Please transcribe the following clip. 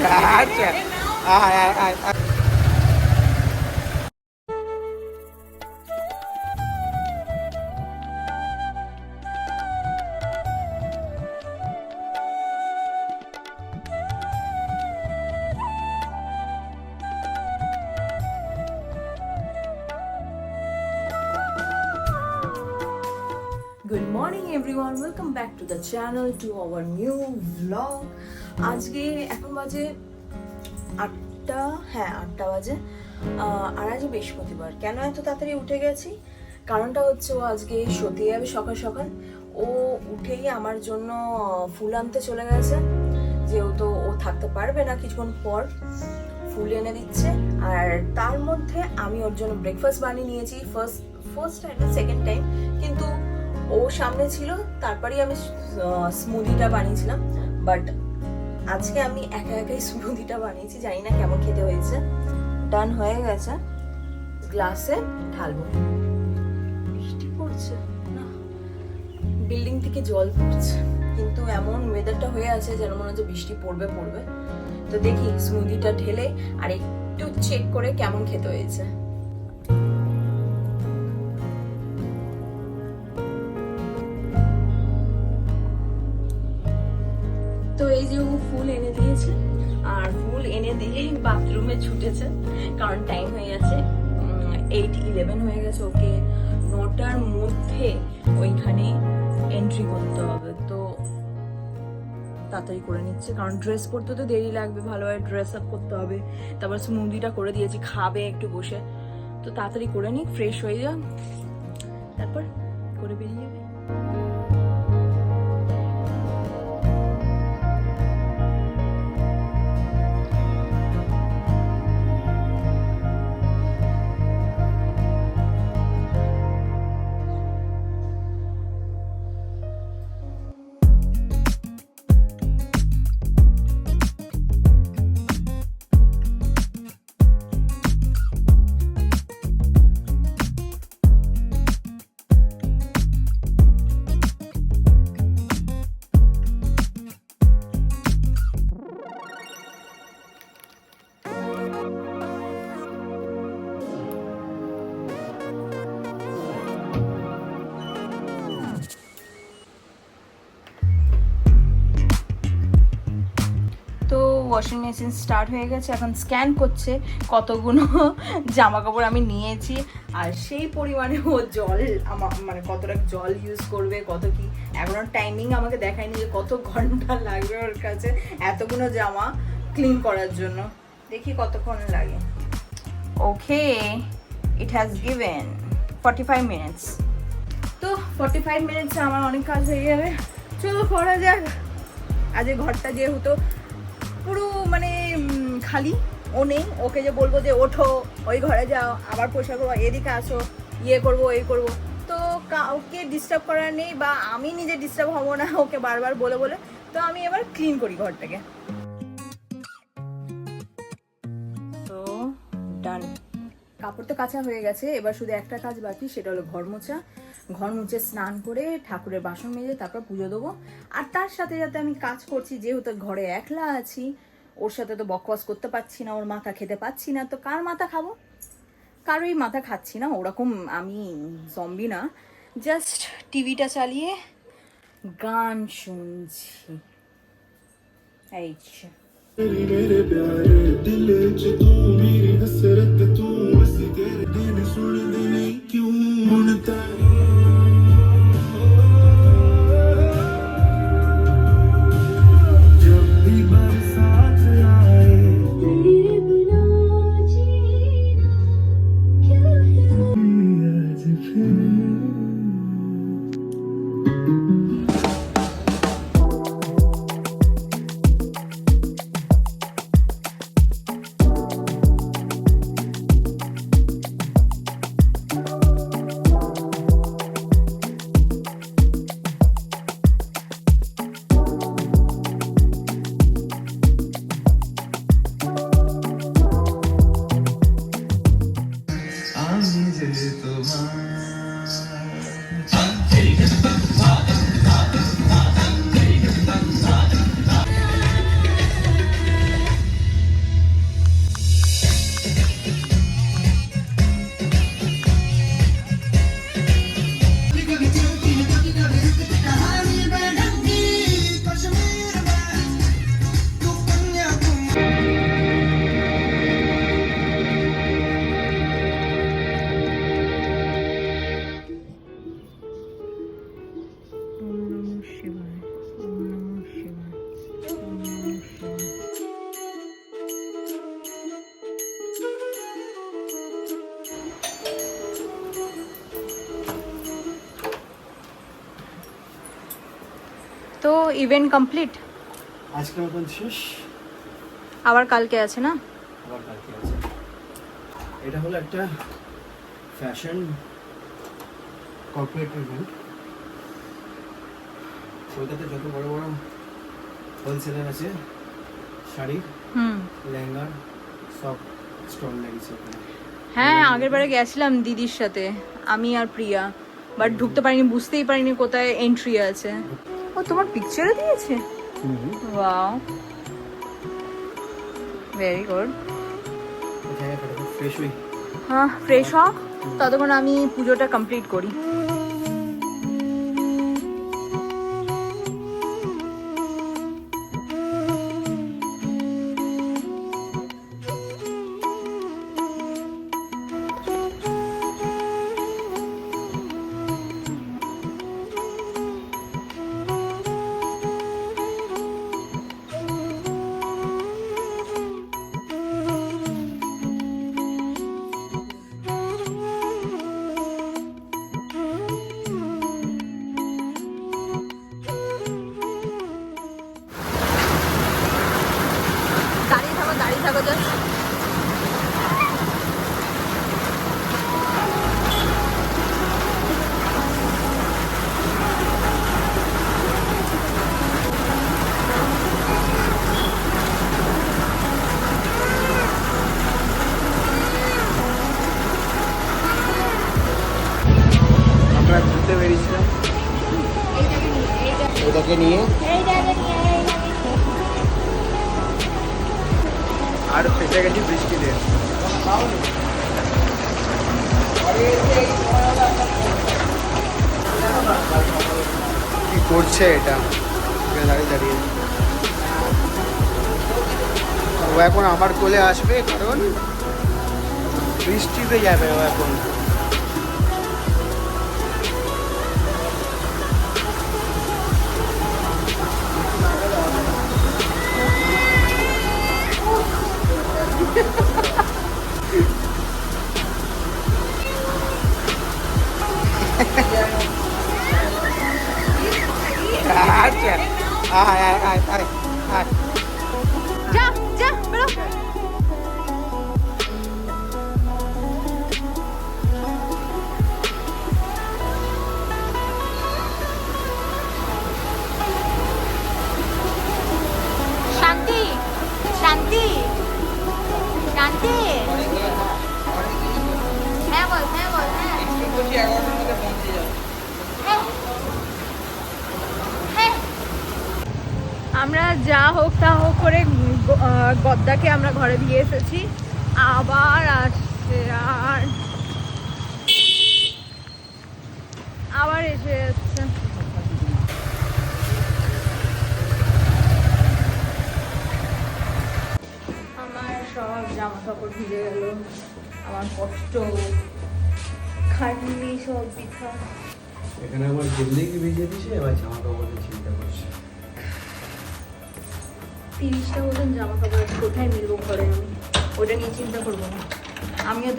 Gotcha. ai ai ai. Good morning everyone welcome back to the channel to our new blog আজকে এখন বাজে আটটা হ্যাঁ আটটা বাজে। আর আজ বৃহস্পতিবার। কেন এত তাড়াতাড়ি উঠে গেছি? কারণটা হচ্ছে ও আজকে সত্যি যাবে সকাল সকাল, ও উঠেই আমার জন্য ফুল আনতে চলে গেছে। যেহেতু ও থাকতে পারবে না কিছুক্ষণ পর, ফুল এনে দিচ্ছে। আর তার মধ্যে আমি ওর জন্য ব্রেকফাস্ট বানিয়ে নিয়েছি। First first time second time কিন্তু ও সামনে ছিল, তারপরেই আমি স্মুদিটা বানিয়েছিলাম। বাট আজকে আমি একা একাই স্মুদিটা বানিয়েছি, জানি না কেমন খেতে হয়েছে। ডান হয়ে গেছে। গ্লাসে ঢালবো। বৃষ্টি পড়ছে। না বিল্ডিং থেকে জল পড়ছে। কিন্তু এমন ওয়েদারটা হয়ে আছে যেন মনে হচ্ছে বৃষ্টি পড়বে পড়বে। তো দেখি স্মুদিটা ঢেলে আর একটু চেক করে কেমন খেতে হয়েছে। ফুল এনে দিয়েছে। আর ফুল এনে দিয়ে বাথরুমে ছুটেছে, কারণ টাইম হয়ে গেছে এইট ইলেভেন হয়ে গেছে, ওকে নটার মধ্যে ওইখানে এন্ট্রি করতে হবে। তো তাড়াতাড়ি করে নিচ্ছে, কারণ ড্রেস পরতে তো দেরি লাগবে, ভালোভাবে ড্রেস আপ করতে হবে। তারপর স্মুদিটা করে দিয়েছি, খাবে একটু বসে। তো তাড়াতাড়ি করে নিক ফ্রেশ হয়ে যা তারপর করে বেরিয়ে যাবে। ওয়াশিং মেশিন স্টার্ট হয়ে গেছে, এখন স্ক্যান করছে কতগুলো জামা কাপড় আমি নিয়েছি। আর সেই পরিমাণে ও জল আমার মানে কতটা জল ইউজ করবে, কত কি, এখনও টাইমিং আমাকে দেখায়নি যে কত ঘণ্টা লাগবে ওর কাছে এতগুলো জামা ক্লিন করার জন্য। দেখি কতক্ষণ লাগে। Okay it has given forty five minutes তো ফর্টি ফাইভ মিনিটসে আমার অনেক কাজ হয়ে যাবে। চলো, করা যাক। আজ ঘরটা যেহেতু পুরো মানে খালি। ও নেই। ওকে যে বলব যে, ওঠো, ওই ঘরে যাও, আবার পয়সা করব এদিকে আসো ইয়ে করব এই করব। তো কাউকে ডিস্টার্ব করার নেই বা আমি নিজে ডিস্টার্ব হব না, ওকে বারবার বলে বলে, তো আমি এবার ক্লিন করি ঘরটাকে। কাপড় তো কাঁচা হয়ে গেছে, এবার শুধু একটা কাজ বাকি, সেটা হলো ঘর মোছা। ঘর মুছে স্নান করে ঠাকুরের বাসন মেজে তারপর পুজো দেবো। আর তার সাথে যাতে আমি কাজ করছি, যেহেতু ঘরে একলা আছি, ওর সাথে তো বকবাস করতে পারছি না, ওর মাথা খেতে পাচ্ছি না, তো কার মাথা খাব? কারোই মাথা খাচ্ছি না, ওরকম আমি জম্বি না। জাস্ট টিভিটা চালিয়ে গান শুনছি। এই ইভেন্ট কমপ্লিট আজকের মতন শেষ? আবার কালকে আছে না? আবার কালকে আছে। এটা হলো একটা ফ্যাশন কর্পোরেট ইভেন্ট কলকাতায় যত বড় বড় হোলসেলার আছে শাড়ি হুম। লেহেঙ্গার সব স্টল লেগেছে হ্যাঁ আগের বারে গেছিলাম দিদির সাথে। আমি আর প্রিয়া। বাট ঢুকতে পারিনি বুঝতেই পারিনি কোথায় এন্ট্রি আছে। ও তোমার পিকচারও দিয়েছে? ওয়াও ভেরি গুড হ্যাঁ ফ্রেশ হ ততক্ষণ আমি পুজোটা কমপ্লিট করি। থাকো আমরা ঘুরতে বেরিয়েছিলাম। এটাকে নিয়ে ফেসে গেছি বৃষ্টিতে কি করছে এটা? দাঁড়িয়ে দাঁড়িয়ে। ও এখন আমার কোলে আসবে, কারণ বৃষ্টিতে যাবে ও এখন। Ah, ah, ah, ah, ah, যা হোক তা হোক করে গদ্দাকে আমরা ঘরে দিয়ে এসেছি। আবার আসছে আর। আবার এসে যাচ্ছে আমার সব জামা কাপড় ভিজে গেল। আমার কষ্ট। খাটনি সব পিঠা এখানে আমার জিন্দিগি ভিজিয়ে দিছে এবার জামা কাপড়ের চিন্তা করছে। তিরিশটা মতন জামা কাপড় কোথায় মিলবো ঘরে আমি? ওটা নিয়ে চিন্তা করব না। আমিও এত